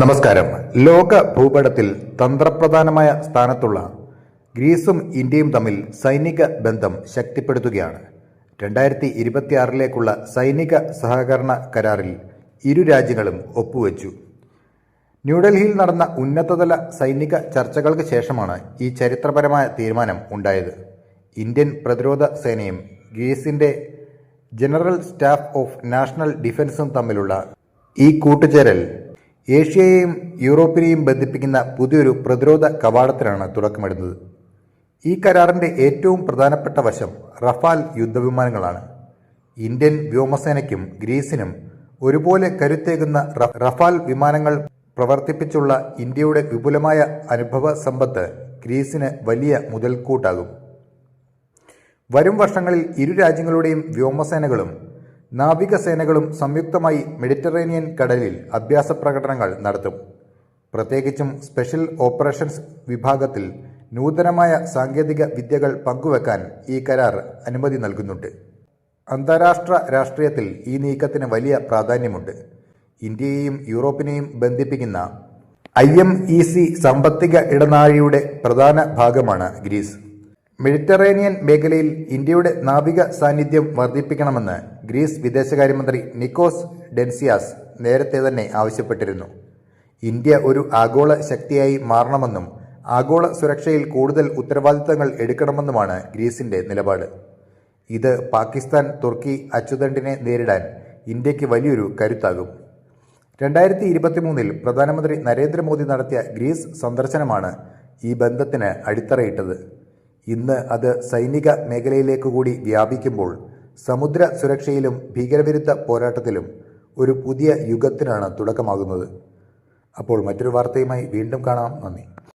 നമസ്കാരം. ലോക ഭൂപടത്തിൽ തന്ത്രപ്രധാനമായ സ്ഥാനത്തുള്ള ഗ്രീസും ഇന്ത്യയും തമ്മിൽ സൈനിക ബന്ധം ശക്തിപ്പെടുത്തുകയാണ്. രണ്ടായിരത്തി ഇരുപത്തിയാറിലേക്കുള്ള സൈനിക സഹകരണ കരാറിൽ ഇരു രാജ്യങ്ങളും ഒപ്പുവെച്ചു. ന്യൂഡൽഹിയിൽ നടന്ന ഉന്നതതല സൈനിക ചർച്ചകൾക്ക് ശേഷമാണ് ഈ ചരിത്രപരമായ തീരുമാനം ഉണ്ടായത്. ഇന്ത്യൻ പ്രതിരോധ സേനയും ഗ്രീസിന്റെ ജനറൽ സ്റ്റാഫ് ഓഫ് നാഷണൽ ഡിഫൻസും തമ്മിലുള്ള ഈ കൂട്ടുചേരൽ ഏഷ്യയെയും യൂറോപ്പിനെയും ബന്ധിപ്പിക്കുന്ന പുതിയൊരു പ്രതിരോധ കവാടത്തിനാണ് തുടക്കമിടുന്നത്. ഈ കരാറിന്റെ ഏറ്റവും പ്രധാനപ്പെട്ട വശം റഫാൽ യുദ്ധവിമാനങ്ങളാണ്. ഇന്ത്യൻ വ്യോമസേനയ്ക്കും ഗ്രീസിനും ഒരുപോലെ കരുത്തേകുന്ന റഫാൽ വിമാനങ്ങൾ പ്രവർത്തിപ്പിച്ചുള്ള ഇന്ത്യയുടെ വിപുലമായ അനുഭവ സമ്പത്ത് ഗ്രീസിന് വലിയ മുതൽക്കൂട്ടാകും. വരും വർഷങ്ങളിൽ ഇരു രാജ്യങ്ങളുടെയും വ്യോമസേനകളും നാവികസേനകളും സംയുക്തമായി മെഡിറ്ററേനിയൻ കടലിൽ അഭ്യാസ പ്രകടനങ്ങൾ നടത്തും. പ്രത്യേകിച്ചും സ്പെഷ്യൽ ഓപ്പറേഷൻസ് വിഭാഗത്തിൽ നൂതനമായ സാങ്കേതിക വിദ്യകൾ പങ്കുവെക്കാൻ ഈ കരാർ അനുമതി നൽകുന്നുണ്ട്. അന്താരാഷ്ട്ര രാഷ്ട്രീയത്തിൽ ഈ നീക്കത്തിന് വലിയ പ്രാധാന്യമുണ്ട്. ഇന്ത്യയെയും യൂറോപ്പിനെയും ബന്ധിപ്പിക്കുന്ന ഐ എം ഇ സി സാമ്പത്തിക ഇടനാഴിയുടെ പ്രധാന ഭാഗമാണ് ഗ്രീസ്. മെഡിറ്ററേനിയൻ മേഖലയിൽ ഇന്ത്യയുടെ നാവിക സാന്നിധ്യം വർദ്ധിപ്പിക്കണമെന്ന് ഗ്രീസ് വിദേശകാര്യമന്ത്രി നിക്കോസ് ഡെൻസിയാസ് നേരത്തെ തന്നെ ആവശ്യപ്പെട്ടിരുന്നു. ഇന്ത്യ ഒരു ആഗോള ശക്തിയായി മാറണമെന്നും ആഗോള സുരക്ഷയിൽ കൂടുതൽ ഉത്തരവാദിത്തങ്ങൾ എടുക്കണമെന്നുമാണ് ഗ്രീസിന്റെ നിലപാട്. ഇത് പാകിസ്ഥാൻ തുർക്കി അച്ചുതണ്ടിനെ നേരിടാൻ ഇന്ത്യയ്ക്ക് വലിയൊരു കരുത്താകും. രണ്ടായിരത്തി ഇരുപത്തിമൂന്നിൽ പ്രധാനമന്ത്രി നരേന്ദ്രമോദി നടത്തിയ ഗ്രീസ് സന്ദർശനമാണ് ഈ ബന്ധത്തിന് അടിത്തറയിട്ടത്. ഇന്ന് അത് സൈനിക മേഖലയിലേക്ക് കൂടി വ്യാപിക്കുമ്പോൾ സമുദ്ര സുരക്ഷയിലും ഭീകരവിരുദ്ധ പോരാട്ടത്തിലും ഒരു പുതിയ യുഗത്തിനാണ് തുടക്കമാകുന്നത്. അപ്പോൾ മറ്റൊരു വാർത്തയുമായി വീണ്ടും കാണാം. നന്ദി.